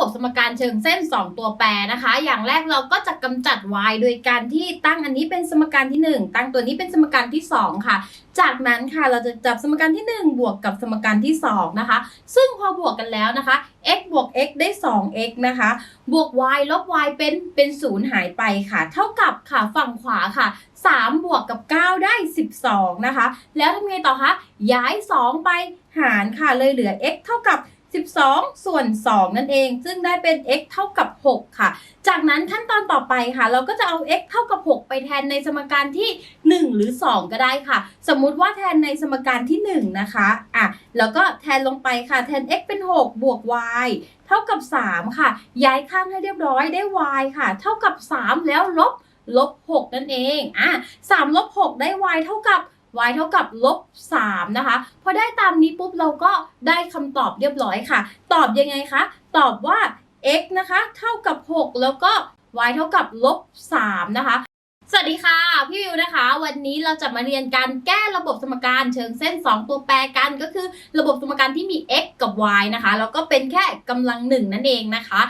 บบสมการเชิงเส้น 2 ตัวแปรนะคะ อย่างแรกเราก็จะกำจัด y โดยการที่ตั้งอันนี้เป็นสมการที่ 1 ตั้งตัวนี้เป็นสมการที่ 2 ค่ะ จากนั้นค่ะเราจะจับสมการที่ 1 บวกกับสมการที่ 2 นะคะ ซึ่งพอบวกกันแล้วนะคะ x บวก x ได้ 2x นะคะ บวก y ลบ y เป็นเป็นศูนย์หายไปค่ะ เท่ากับค่ะฝั่งขวาค่ะ 3 บวกกับ 9 ได้ 12 นะคะ แล้วทำไงต่อคะ ย้าย 2 ไปหารค่ะ เลยเหลือ x เท่ากับ 12 ส่วน 2 นั่นเอง ซึ่งได้เป็น x เท่ากับ 6 ค่ะ จากนั้นขั้นตอนต่อไปค่ะ เราก็จะเอา x เท่ากับ 6 ไปแทนในสมการที่ 1 หรือ 2 ก็ได้ค่ะ สมมุติว่าแทนในสมการที่ 1 นะคะอะแล้วก็แทนลงไปค่ะ แทน x เป็น 6 บวก y เท่ากับ 3 ค่ะ ย้ายข้างให้เรียบร้อยได้ y ค่ะ เท่ากับ 3 แล้วลบลบ 6 นั่นเองอะ3ลบ 6 ได้ y เท่ากับ y เท่ากับลบ3นะคะพอได้ตามนี้ปุ๊บเราก็ได้คำตอบเรียบร้อยค่ะ ตอบยังไงคะ ตอบว่า x นะคะ เท่ากับ 6 แล้วก็ y เท่ากับลบ3นะคะสวัสดีค่ะ พี่วิวนะคะ วันนี้เราจะมาเรียนการแก้ระบบสมการเชิงเส้น 2 ตัวแปรกันก็คือระบบสมการที่มี x กับ y นะคะแล้วก็เป็นแค่กำลังหนึ่งนั่นเองนะคะ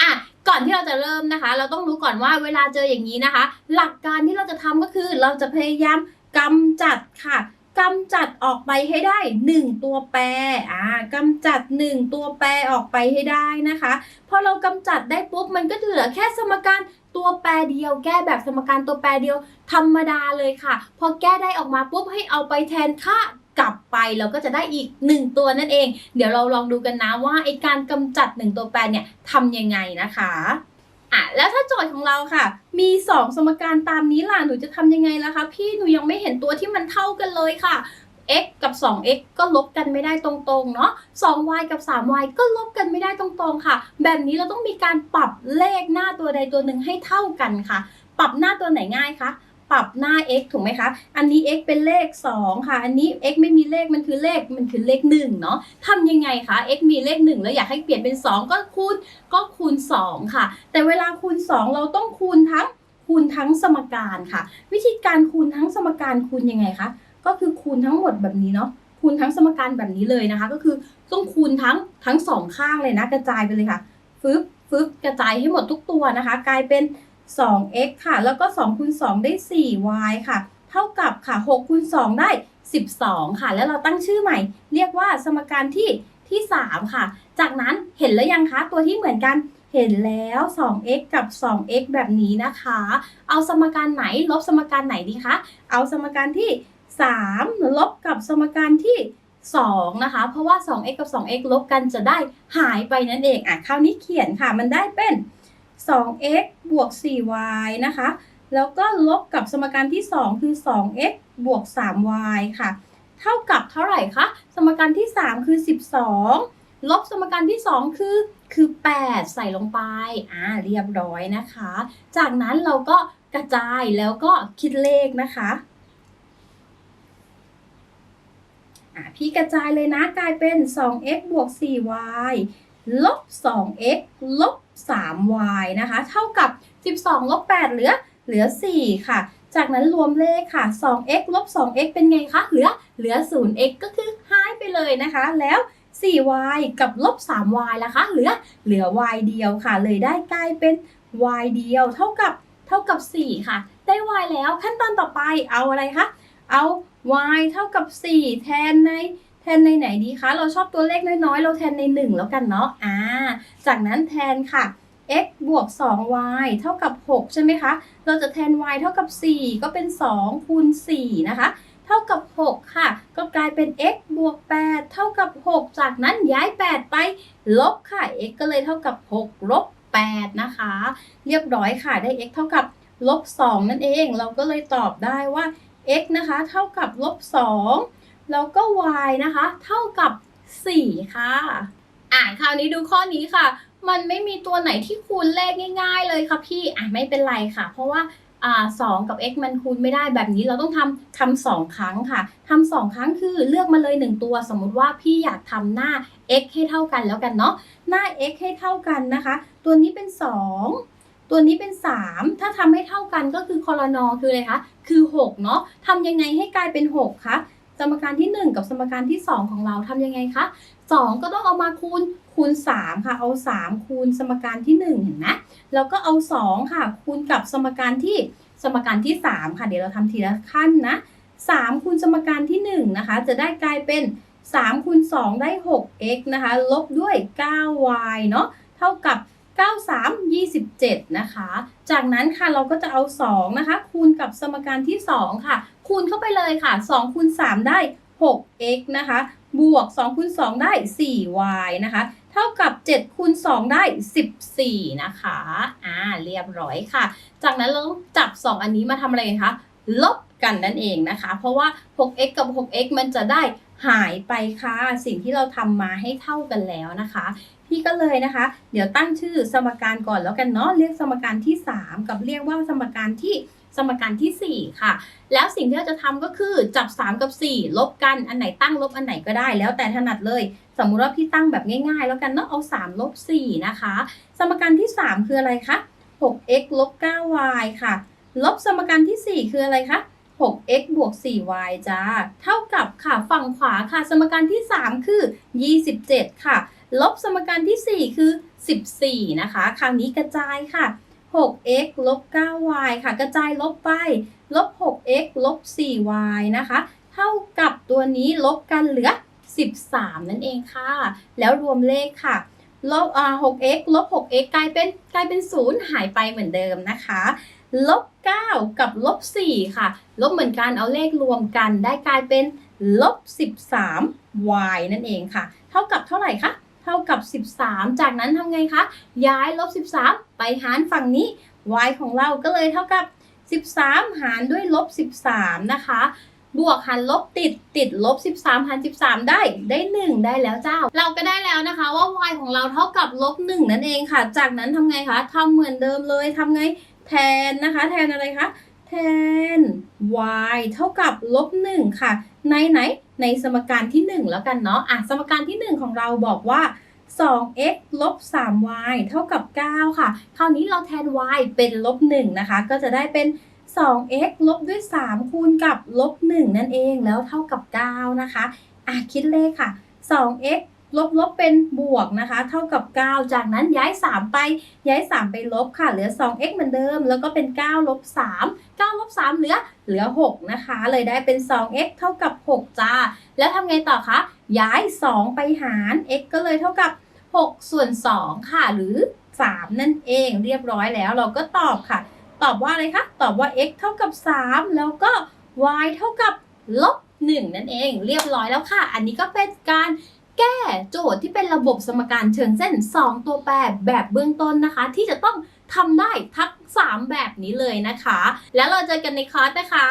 อะก่อนที่เราจะเริ่มนะคะ เราต้องรู้ก่อนว่าเวลาเจออย่างนี้นะคะ หลักการที่เราจะทำก็คือเราจะพยายาม กำจัดค่ะกำจัดออกไปให้ได้ 1 ตัวแปรอ่ากำจัด 1 ตัวแปรออกไปให้ได้นะคะพอเรากำจัดได้ปุ๊บมันก็เหลือแค่สมการตัวแปรเดียวแก้แบบสมการตัวแปรเดียวธรรมดาเลยค่ะ พอแก้ได้ออกมาปุ๊บให้เอาไปแทนค่ากลับไปเราก็จะได้อีก 1 ตัวนั่นเอง เดี๋ยวเราลองดูกันนะว่าไอการกำจัด 1 ตัวแปรเนี่ยทำยังไงนะคะ อะแล้วถ้าโจทย์ของเราค่ะ มี 2 สมการตามนี้ล่ะหนูจะทำยังไงล่ะคะพี่หนูยังไม่เห็นตัวที่มันเท่ากันเลยค่ะ x กับ 2x ก็ลบกันไม่ได้ตรงๆ เนาะ 2y กับ 3y ก็ลบกันไม่ได้ตรงๆ ค่ะ แบบนี้เราต้องมีการปรับเลขหน้าตัวใดตัวหนึ่งให้เท่ากันค่ะ ปรับหน้าตัวไหนง่ายคะ ปรับหน้า x ถูกไหมคะ อันนี้ x เป็นเลข 2 ค่ะ อันนี้ x ไม่มีเลขมันคือเลขมันคือเลข1เนาะทำยังไงคะ x มีเลข 1 แล้วอยากให้เปลี่ยนเป็น 2 ก็คูณก็คูณ 2 ค่ะ แต่เวลาคูณ 2 เราต้องคูณทั้งคูณทั้งสมการค่ะ วิธีการคูณทั้งสมการคูณยังไงคะก็คือคูณทั้งหมดแบบนี้เนาะคูณทั้งสมการแบบนี้เลยนะคะ ก็คือต้องคูณทั้งทั้งสองข้างเลยนะ กระจายไปเลยค่ะฟึบฟึบกระจายให้หมดทุกตัวนะคะ กลายเป็น 2x ค่ะ แล้วก็2คูณ2ได้ 4y ค่ะ เท่ากับค่ะ6คูณ2ได้ 12 ค่ะ แล้วเราตั้งชื่อใหม่ เรียกว่าสมการที่ที่ 3 ค่ะ จากนั้นเห็นแล้วยังคะ ตัวที่เหมือนกันเห็นแล้ว 2x กับ 2x แบบนี้นะคะ เอาสมการไหนลบสมการไหนดีคะ เอาสมการที่ 3 ลบกับสมการที่ 2 นะคะ เพราะว่า 2x กับ 2x ลบกันจะได้หายไปนั่นเอง อะ คราวนี้เขียนค่ะ มันได้เป็น 2x บวก 4y นะคะ แล้วก็ลบกับสมการที่ 2 คือ 2x บวก 3y ค่ะ เท่ากับเท่าไหร่คะ สมการที่ 3 คือ 12 ลบสมการที่ 2 คือ คือ 8 ใส่ลงไป อ่า เรียบร้อยนะคะ จากนั้นเราก็กระจายแล้วก็คิดเลขนะคะอะพี่กระจายเลยนะกลายเป็น 2x บวก 4y ลบ 2x ลบ 3y นะคะ เท่ากับ 12 ลบ 8 เหลือ เหลือ 4 ค่ะ จากนั้นรวมเลขค่ะ 2x ลบ 2x เป็นไงคะ เหลือ เหลือ 0x ก็คือหายไปเลยนะคะ แล้ว 4y กับลบ 3y ล่ะคะ เหลือ เหลือ y เดียวค่ะ เลยได้กลายเป็น y เดียว เท่ากับ เท่ากับ 4 ค่ะ ได้ y แล้ว ขั้นตอนต่อไป เอาอะไรคะ เอา y เท่ากับ 4 แทนใน นในไหนดีคะ เราชอบตัวเลขน้อยๆ เราแทนใน 1 แล้วกันเนาะอ่าจากนั้นแทนค่ะ x บวก 2y เท่ากับ 6 ใช่ไหมคะ เราจะแทน y เท่ากับ 4 ก็เป็น 2 คูณ 4 นะคะ เท่ากับ 6 ค่ะ ก็กลายเป็น x บวก 8 เท่ากับ 6 จากนั้นย้าย 8 ไป ลบค่ะ x ก็เลยเท่ากับ 6 ลบ 8 นะคะ เรียบร้อยค่ะ ได้ x เท่ากับลบ 2 นั่นเอง เราก็เลยตอบได้ว่า x นะคะ เท่ากับลบ 2 แล้วก็ y นะคะ เท่ากับ 4 ค่ะ อ่าคราวนี้ดูข้อนี้ค่ะ มันไม่มีตัวไหนที่คูณเลขง่าย ๆ เลยค่ะพี่อะไม่เป็นไรค่ะ เพราะว่าอ่าสองกับ x มันคูณไม่ได้แบบนี้เราต้องทำทำสองครั้งค่ะทำสองครั้งคือเลือกมาเลยหนึ่งตัว สมมุติว่าพี่อยากทำหน้า x ให้เท่ากันแล้วกันเนาะหน้า x ให้เท่ากันนะคะ ตัวนี้เป็น 2ตัวนี้เป็น 3 ถ้าทำให้เท่ากันก็คือคอรนอคืออะไรคะ คือ 6 เนาะทำยังไงให้กลายเป็น 6 คะ สมการที่ 1 กับสมการที่ 2 ของเราทำยังไงคะ2 ก็ต้องเอามาคูณคูณ 3 ค่ะ เอา 3 คูณสมการที่ 1 เห็นไหมแล้วก็เอา 2 ค่ะ คูณกับสมการที่สมการที่ 3 ค่ะ เดี๋ยวเราทำทีละขั้นนะ3คูณสมการที่ 1 นะคะ จะได้กลายเป็น3คูณ2ได้ 6x นะคะ ลบด้วย 9y เนาะเท่ากับ 93 27 นะคะ จากนั้นค่ะเราก็จะเอา 2 นะคะ คูณกับสมการที่ 2 ค่ะ คูณเข้าไปเลยค่ะ 2 คูณ 3 ได้ 6x นะคะ บวก 2 คูณ 2 ได้ 4y นะคะ เท่ากับ 7 คูณ 2 ได้ 14 นะคะ อ่า เรียบร้อยค่ะ จากนั้นเราจับ 2 อันนี้มาทำอะไรกันคะ ลบกันนั่นเองนะคะ เพราะว่า 6x กับ 6x มันจะได้ หายไปค่ะ สิ่งที่เราทำมาให้เท่ากันแล้วนะคะ พี่ก็เลยนะคะ เดี๋ยวตั้งชื่อสมการก่อนแล้วกันเนาะเรียกสมการที่ 3 กับเรียกว่าสมการที่สมการที่ 4 ค่ะ แล้วสิ่งที่เราจะทำก็คือจับ 3 กับ 4 ลบกันอันไหนตั้งลบอันไหนก็ได้ แล้วแต่ถนัดเลย สมมุติว่าพี่ตั้งแบบง่ายๆ แล้วกันเนาะเอา 3 ลบ 4 นะคะ สมการที่ 3 คืออะไรคะ 6x ลบ 9y ค่ะ ลบสมการที่ 4 คืออะไรคะ 6x บวก 4y จ้า เท่ากับค่ะฝั่งขวาค่ะ สมการที่ 3 คือ 27 ค่ะ ลบสมการที่ 4 คือ 14 นะคะ คราวนี้กระจายค่ะ 6x ลบ 9y ค่ะ กระจายลบไป ลบ 6x ลบ 4y นะคะ เท่ากับตัวนี้ลบกันเหลือ 13 นั่นเองค่ะ แล้วรวมเลขค่ะลบ 6x ลบ 6x กลายเป็นกลายเป็น 0 หายไปเหมือนเดิมนะคะ ลบ9กับลบ4ค่ะ ลบเหมือนกันเอาเลขรวมกันได้กลายเป็นลบ 13 y นั่นเองค่ะ เท่ากับเท่าไหร่คะ เท่ากับ 13 จากนั้นทำไงคะ ย้ายลบ 13 ไปหารฝั่งนี้ y ของเราก็เลยเท่ากับ 13 หารด้วยลบ 13 นะคะ บวกหารลบติดติดลบ 13 หาร 13 ได้ได้ 1 ได้แล้วเจ้า เราก็ได้แล้วนะคะว่า y ของเราเท่ากับลบ 1 นั่นเองค่ะ จากนั้นทำไงคะทำเหมือนเดิมเลยทำไง แทนนะคะ แทนอะไรคะ แทน y เท่ากับลบ1ค่ะ ในไหน ในสมการที่ 1 แล้วกันเนาะอะสมการที่ 1 ของเราบอกว่า 2x ลบ 3y เท่ากับ 9 ค่ะ คราวนี้เราแทน y เป็นลบ1นะคะ ก็จะได้เป็น 2x ลบด้วย 3 คูณกับลบ 1 นั่นเอง แล้วเท่ากับ 9 นะคะ อะคิดเลขค่ะ 2x ลบลบเป็นบวกนะคะ เท่ากับ 9 จากนั้นย้าย 3 ไปย้าย 3 ไปลบค่ะ เหลือ 2x เหมือนเดิม แล้วก็เป็น9ลบ3 9ลบ3เหลือเหลือ 6 นะคะ เลยได้เป็น 2x เท่ากับ 6 จ้า แล้วทำไงต่อคะ ย้าย 2 ไปหาร x ก็เลยเท่ากับ 6 ส่วน 2 ค่ะ หรือ 3 นั่นเองเรียบร้อยแล้วเราก็ตอบค่ะ ตอบว่าอะไรคะ ตอบว่า x เท่ากับ 3 แล้วก็ y เท่ากับลบ1นั่นเอง เรียบร้อยแล้วค่ะ อันนี้ก็เป็นการ แก้โจทย์ที่เป็นระบบสมการเชิงเส้น 2 ตัวแปรแบบเบื้องต้นนะคะ ที่จะต้องทำได้ทั้ง 3 แบบนี้เลยนะคะ แล้วเราเจอกันในคอร์สนะคะ